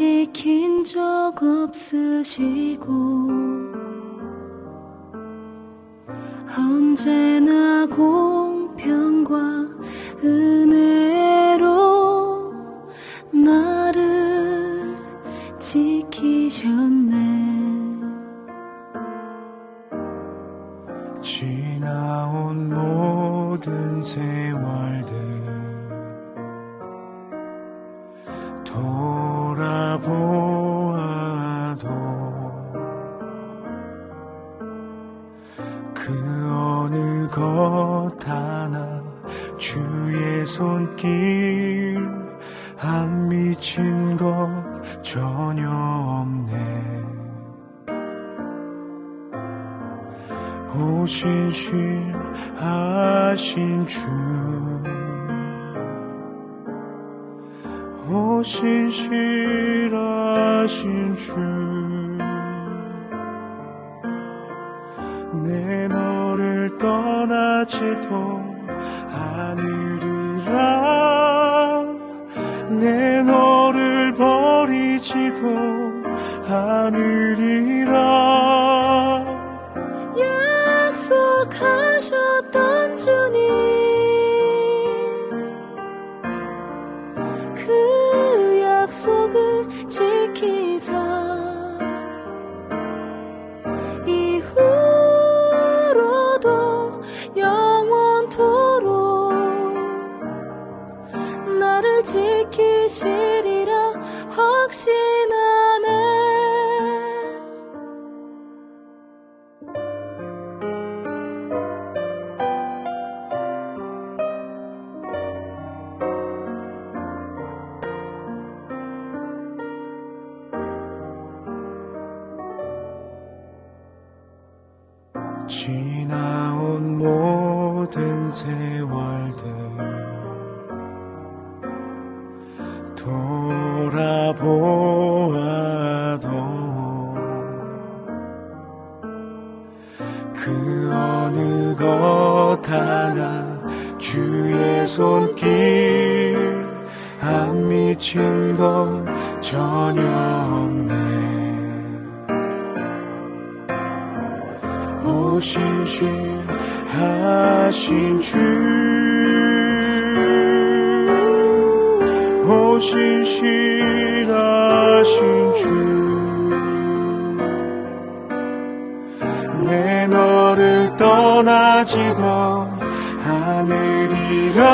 실망시킨 적 없으시고 언제나 공 손길 안 미친 것 전혀 없네. 오신실하신 주. 오신실하신 주. 내 너를 떠나지도 않으리 라내 너를 버리지도 않으리라. 약속하 오신실하신 주. 오신실하신 주. 내 너를 떠나지도 않으리라.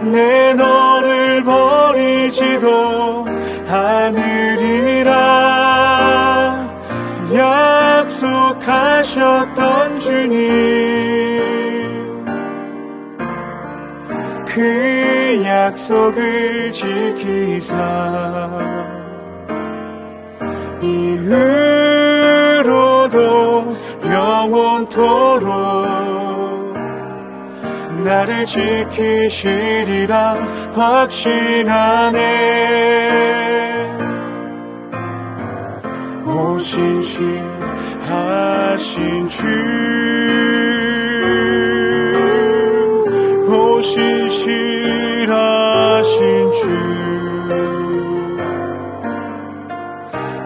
내 너를 버리지도 약속하셨던 주님. 그 약속을 지키사 이후로도 영원토록 나를 지키시리라 확신하네. 오신실 하신 주 오신실하신 주.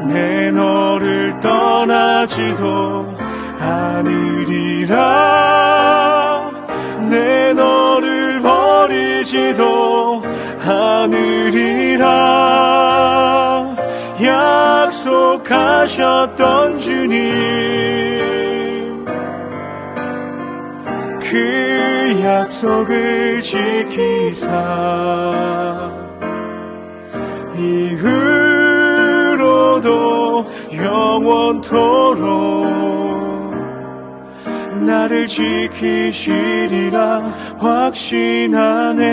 내 너를 떠나지도 않으리라. 내 너를 버리지도 않으리라 약속하셨던 주님. 그 약속을 지키사 이후로도 영원토록 나를 지키시리라 확신하네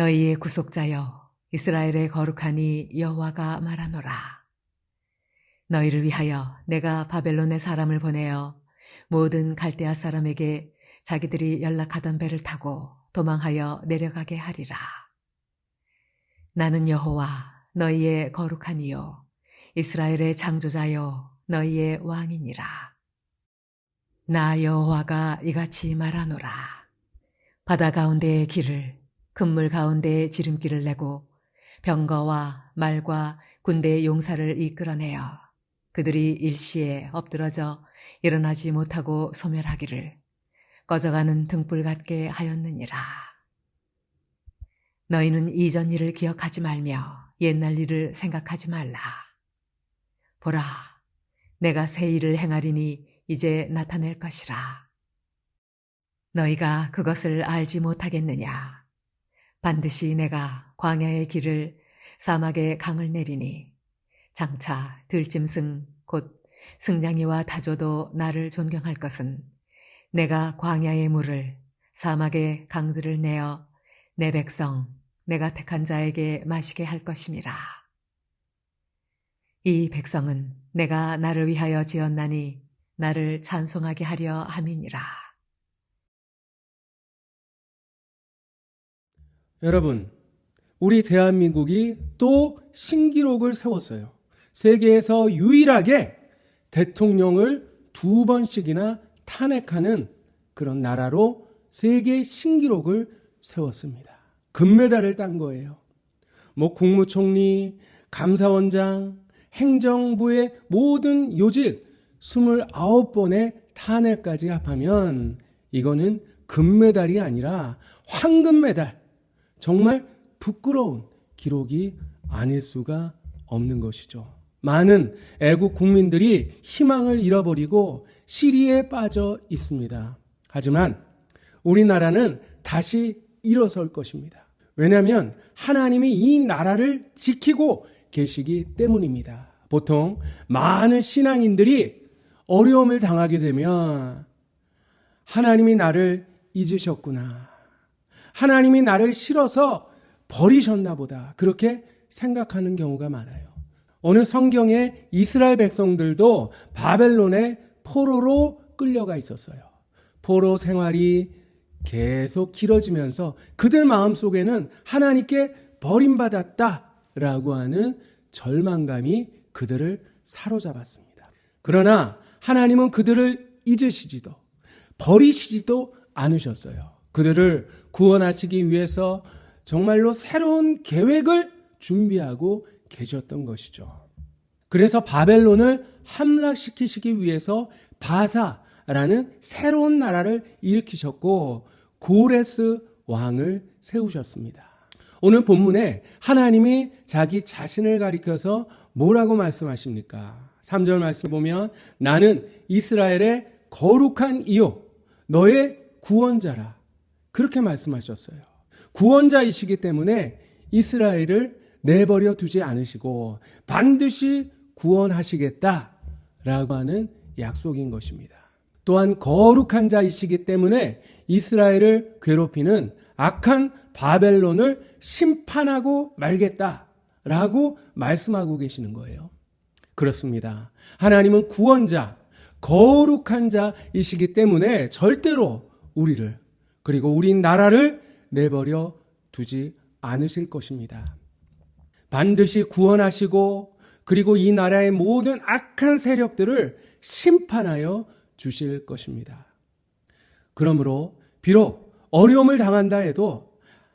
너희의 구속자여 이스라엘의 거룩하니 여호와가 말하노라. 너희를 위하여 내가 바벨론의 사람을 보내어 모든 갈대아 사람에게 자기들이 연락하던 배를 타고 도망하여 내려가게 하리라. 나는 여호와 너희의 거룩하니요 이스라엘의 창조자요 너희의 왕이니라. 나 여호와가 이같이 말하노라. 바다 가운데의 길을 금물 가운데에 지름길을 내고 병거와 말과 군대의 용사를 이끌어내어 그들이 일시에 엎드러져 일어나지 못하고 소멸하기를 꺼져가는 등불 같게 하였느니라. 너희는 이전 일을 기억하지 말며 옛날 일을 생각하지 말라. 보라, 내가 새 일을 행하리니 이제 나타낼 것이라. 너희가 그것을 알지 못하겠느냐? 반드시 내가 광야의 길을 사막의 강을 내리니 장차 들짐승 곧 승냥이와 타조도 나를 존경할 것은 내가 광야의 물을 사막의 강들을 내어 내 백성 내가 택한 자에게 마시게 할 것임이라. 이 백성은 내가 나를 위하여 지었나니 나를 찬송하게 하려 함이니라. 여러분, 우리 대한민국이 또 신기록을 세웠어요. 세계에서 유일하게 대통령을 두 번씩이나 탄핵하는 그런 나라로 세계 신기록을 세웠습니다. 금메달을 딴 거예요. 뭐 국무총리, 감사원장, 행정부의 모든 요직 29번의 탄핵까지 합하면 이거는 금메달이 아니라 황금메달. 정말 부끄러운 기록이 아닐 수가 없는 것이죠. 많은 애국 국민들이 희망을 잃어버리고 시리에 빠져 있습니다. 하지만 우리나라는 다시 일어설 것입니다. 왜냐하면 하나님이 이 나라를 지키고 계시기 때문입니다. 보통 많은 신앙인들이 어려움을 당하게 되면 하나님이 나를 잊으셨구나. 하나님이 나를 싫어서 버리셨나 보다. 그렇게 생각하는 경우가 많아요. 오늘 성경에 이스라엘 백성들도 바벨론의 포로로 끌려가 있었어요. 포로 생활이 계속 길어지면서 그들 마음 속에는 하나님께 버림받았다라고 하는 절망감이 그들을 사로잡았습니다. 그러나 하나님은 그들을 잊으시지도 버리시지도 않으셨어요. 그들을 구원하시기 위해서 정말로 새로운 계획을 준비하고 계셨던 것이죠. 그래서 바벨론을 함락시키시기 위해서 바사라는 새로운 나라를 일으키셨고 고레스 왕을 세우셨습니다. 오늘 본문에 하나님이 자기 자신을 가리켜서 뭐라고 말씀하십니까? 3절 말씀 보면 나는 이스라엘의 거룩한 이요 너의 구원자라 그렇게 말씀하셨어요. 구원자이시기 때문에 이스라엘을 내버려 두지 않으시고 반드시 구원하시겠다라고 하는 약속인 것입니다. 또한 거룩한 자이시기 때문에 이스라엘을 괴롭히는 악한 바벨론을 심판하고 말겠다라고 말씀하고 계시는 거예요. 그렇습니다. 하나님은 구원자, 거룩한 자이시기 때문에 절대로 우리를 그리고 우리 나라를 내버려 두지 않으실 것입니다. 반드시 구원하시고 그리고 이 나라의 모든 악한 세력들을 심판하여 주실 것입니다. 그러므로 비록 어려움을 당한다 해도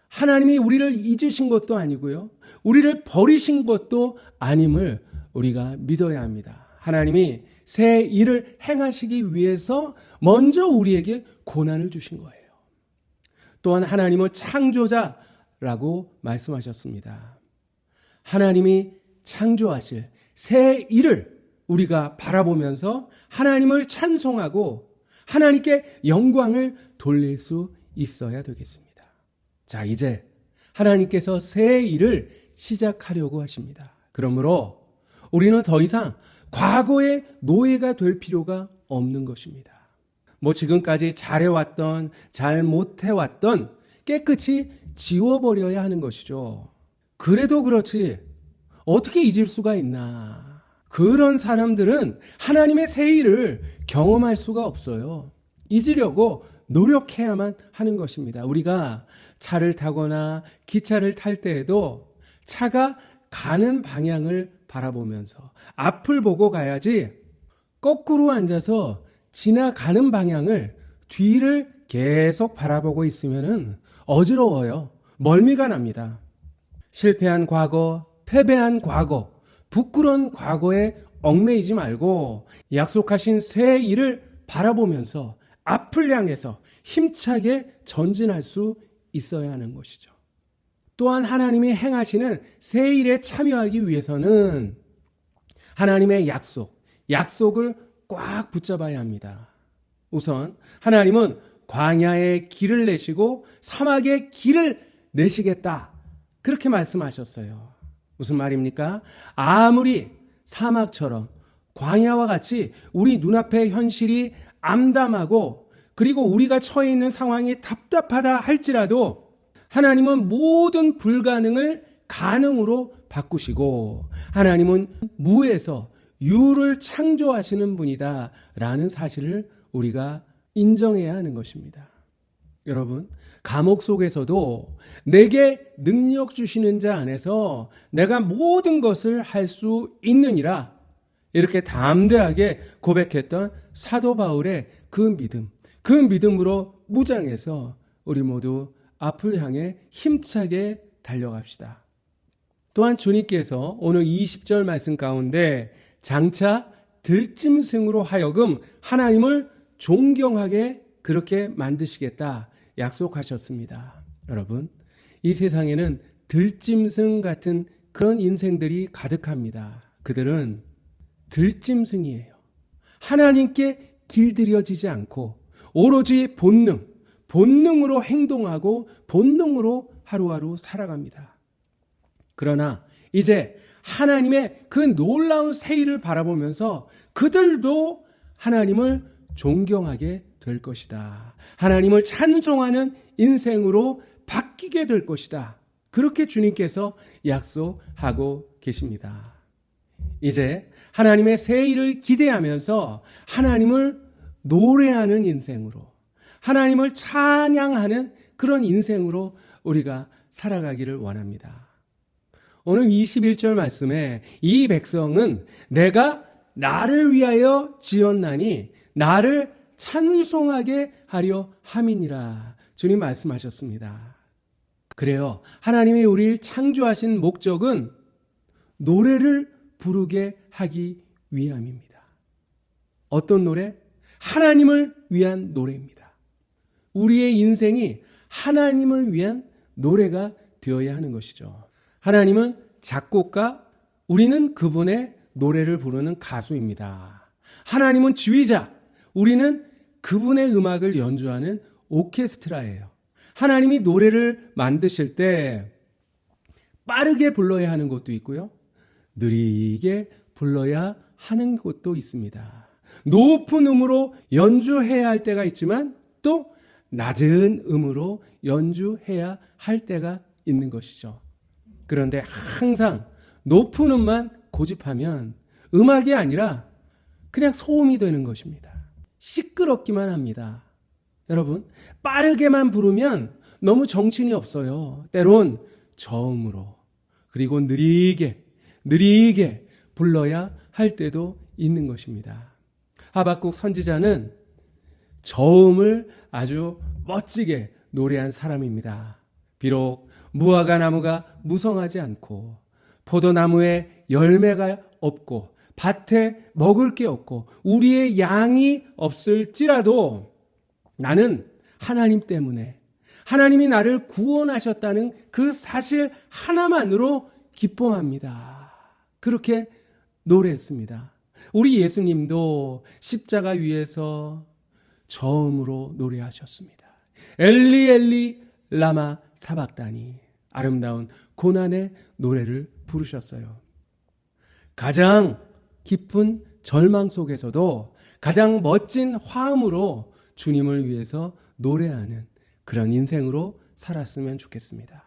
하나님이 우리를 잊으신 것도 아니고요. 우리를 버리신 것도 아님을 우리가 믿어야 합니다. 하나님이 새 일을 행하시기 위해서 먼저 우리에게 고난을 주신 거예요. 또한 하나님은 창조자라고 말씀하셨습니다. 하나님이 창조하실 새 일을 우리가 바라보면서 하나님을 찬송하고 하나님께 영광을 돌릴 수 있어야 되겠습니다. 자, 이제 하나님께서 새 일을 시작하려고 하십니다. 그러므로 우리는 더 이상 과거의 노예가 될 필요가 없는 것입니다. 뭐 지금까지 잘해왔던, 잘 못해왔던 깨끗이 지워버려야 하는 것이죠. 그래도 그렇지. 어떻게 잊을 수가 있나. 그런 사람들은 하나님의 새 일을 경험할 수가 없어요. 잊으려고 노력해야만 하는 것입니다. 우리가 차를 타거나 기차를 탈 때에도 차가 가는 방향을 바라보면서 앞을 보고 가야지 거꾸로 앉아서 지나가는 방향을 뒤를 계속 바라보고 있으면은 어지러워요. 멀미가 납니다. 실패한 과거, 패배한 과거, 부끄러운 과거에 얽매이지 말고 약속하신 새 일을 바라보면서 앞을 향해서 힘차게 전진할 수 있어야 하는 것이죠. 또한 하나님이 행하시는 새 일에 참여하기 위해서는 하나님의 약속, 약속을 꽉 붙잡아야 합니다. 우선 하나님은 광야에 길을 내시고 사막에 길을 내시겠다. 그렇게 말씀하셨어요. 무슨 말입니까? 아무리 사막처럼 광야와 같이 우리 눈앞의 현실이 암담하고 그리고 우리가 처해 있는 상황이 답답하다 할지라도 하나님은 모든 불가능을 가능으로 바꾸시고 하나님은 무에서 유를 창조하시는 분이다 라는 사실을 우리가 인정해야 하는 것입니다. 여러분, 감옥 속에서도 내게 능력 주시는 자 안에서 내가 모든 것을 할 수 있느니라 이렇게 담대하게 고백했던 사도 바울의 그 믿음, 그 믿음으로 무장해서 우리 모두 앞을 향해 힘차게 달려갑시다. 또한 주님께서 오늘 20절 말씀 가운데 장차 들짐승으로 하여금 하나님을 존경하게 그렇게 만드시겠다 약속하셨습니다. 여러분, 이 세상에는 들짐승 같은 그런 인생들이 가득합니다. 그들은 들짐승이에요. 하나님께 길들여지지 않고 오로지 본능, 본능으로 행동하고 본능으로 하루하루 살아갑니다. 그러나 이제 하나님의 그 놀라운 세일을 바라보면서 그들도 하나님을 존경하게 될 것이다. 하나님을 찬송하는 인생으로 바뀌게 될 것이다. 그렇게 주님께서 약속하고 계십니다. 이제 하나님의 새 일을 기대하면서 하나님을 노래하는 인생으로 하나님을 찬양하는 그런 인생으로 우리가 살아가기를 원합니다. 오늘 21절 말씀에 이 백성은 내가 나를 위하여 지었나니 나를 찬송하게 하려 함이니라. 주님 말씀하셨습니다. 그래요. 하나님이 우리를 창조하신 목적은 노래를 부르게 하기 위함입니다. 어떤 노래? 하나님을 위한 노래입니다. 우리의 인생이 하나님을 위한 노래가 되어야 하는 것이죠. 하나님은 작곡가, 우리는 그분의 노래를 부르는 가수입니다. 하나님은 지휘자, 우리는 그분의 음악을 연주하는 오케스트라예요. 하나님이 노래를 만드실 때 빠르게 불러야 하는 것도 있고요. 느리게 불러야 하는 것도 있습니다. 높은 음으로 연주해야 할 때가 있지만 또 낮은 음으로 연주해야 할 때가 있는 것이죠. 그런데 항상 높은 음만 고집하면 음악이 아니라 그냥 소음이 되는 것입니다. 시끄럽기만 합니다. 여러분, 빠르게만 부르면 너무 정신이 없어요. 때론 저음으로, 그리고 느리게, 느리게 불러야 할 때도 있는 것입니다. 하박국 선지자는 저음을 아주 멋지게 노래한 사람입니다. 비록 무화과 나무가 무성하지 않고 포도나무에 열매가 없고 밭에 먹을 게 없고 우리의 양이 없을지라도 나는 하나님 때문에 하나님이 나를 구원하셨다는 그 사실 하나만으로 기뻐합니다. 그렇게 노래했습니다. 우리 예수님도 십자가 위에서 저음으로 노래하셨습니다. 엘리 엘리 라마 사박다니 아름다운 고난의 노래를 부르셨어요. 가장 깊은 절망 속에서도 가장 멋진 화음으로 주님을 위해서 노래하는 그런 인생으로 살았으면 좋겠습니다.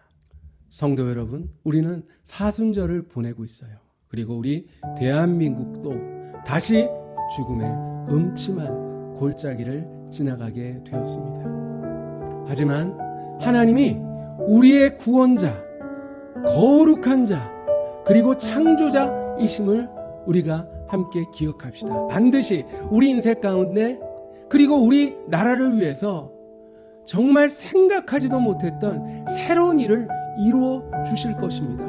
성도 여러분, 우리는 사순절을 보내고 있어요. 그리고 우리 대한민국도 다시 죽음의 음침한 골짜기를 지나가게 되었습니다. 하지만 하나님이 우리의 구원자, 거룩한 자, 그리고 창조자이심을 우리가 함께 기억합시다. 반드시 우리 인생 가운데 그리고 우리 나라를 위해서 정말 생각하지도 못했던 새로운 일을 이루어 주실 것입니다.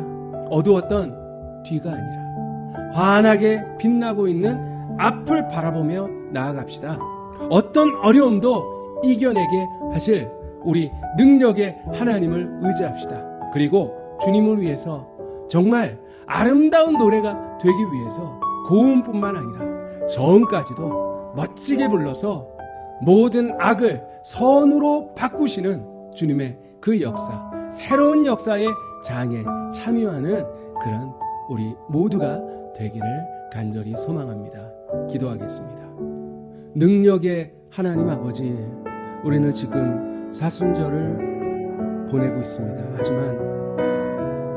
어두웠던 뒤가 아니라 환하게 빛나고 있는 앞을 바라보며 나아갑시다. 어떤 어려움도 이겨내게 하실 우리 능력의 하나님을 의지합시다. 그리고 주님을 위해서 정말 아름다운 노래가 되기 위해서 고음뿐만 아니라 저음까지도 멋지게 불러서 모든 악을 선으로 바꾸시는 주님의 그 역사, 새로운 역사의 장에 참여하는 그런 우리 모두가 되기를 간절히 소망합니다. 기도하겠습니다. 능력의 하나님 아버지, 우리는 지금 사순절을 보내고 있습니다. 하지만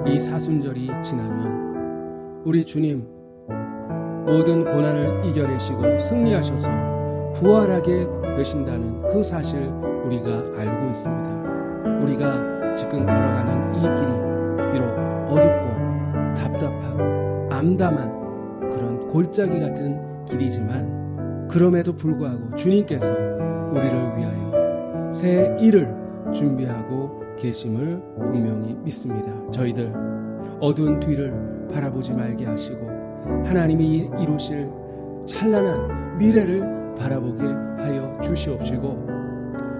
이 사순절이 지나면 우리 주님 모든 고난을 이겨내시고 승리하셔서 부활하게 되신다는 그 사실 우리가 알고 있습니다. 우리가 지금 걸어가는 이 길이 비록 어둡고 답답하고 암담한 그런 골짜기 같은 길이지만 그럼에도 불구하고 주님께서 우리를 위하여 새 일을 준비하고 계심을 분명히 믿습니다. 저희들 어두운 뒤를 바라보지 말게 하시고 하나님이 이루실 찬란한 미래를 바라보게 하여 주시옵시고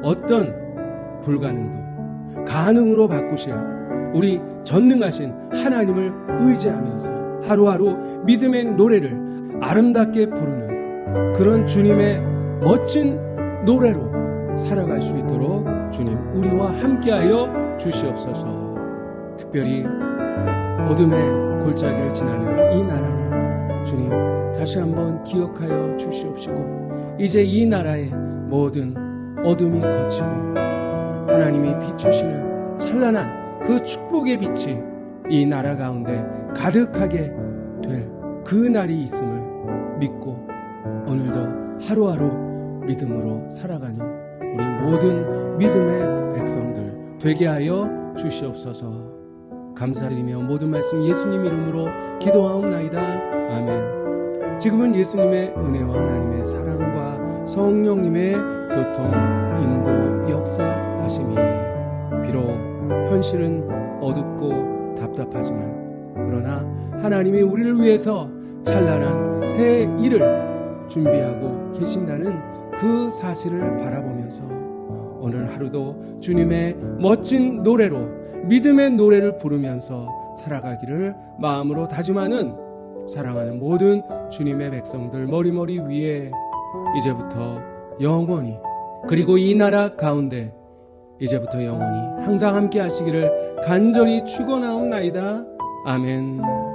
어떤 불가능도 가능으로 바꾸실 우리 전능하신 하나님을 의지하면서 하루하루 믿음의 노래를 아름답게 부르는 그런 주님의 멋진 노래로 살아갈 수 있도록 주님 우리와 함께하여 주시옵소서. 특별히 어둠의 골짜기를 지나는 이 나라를 주님 다시 한번 기억하여 주시옵시고 이제 이 나라의 모든 어둠이 거치고 하나님이 비추시는 찬란한 그 축복의 빛이 이 나라 가운데 가득하게 될 그 날이 있음을 믿고 오늘도 하루하루 믿음으로 살아가는 우리 모든 믿음의 백성들 되게 하여 주시옵소서. 감사드리며 모든 말씀 예수님 이름으로 기도하옵나이다. 아멘. 지금은 예수님의 은혜와 하나님의 사랑과 성령님의 교통, 인도, 역사하심이 비록 현실은 어둡고 답답하지만 그러나 하나님이 우리를 위해서 찬란한 새 일을 준비하고 계신다는 그 사실을 바라보면서 오늘 하루도 주님의 멋진 노래로 믿음의 노래를 부르면서 살아가기를 마음으로 다짐하는 사랑하는 모든 주님의 백성들 머리머리 위에 이제부터 영원히 그리고 이 나라 가운데 이제부터 영원히 항상 함께 하시기를 간절히 축원하옵나이다. 아멘.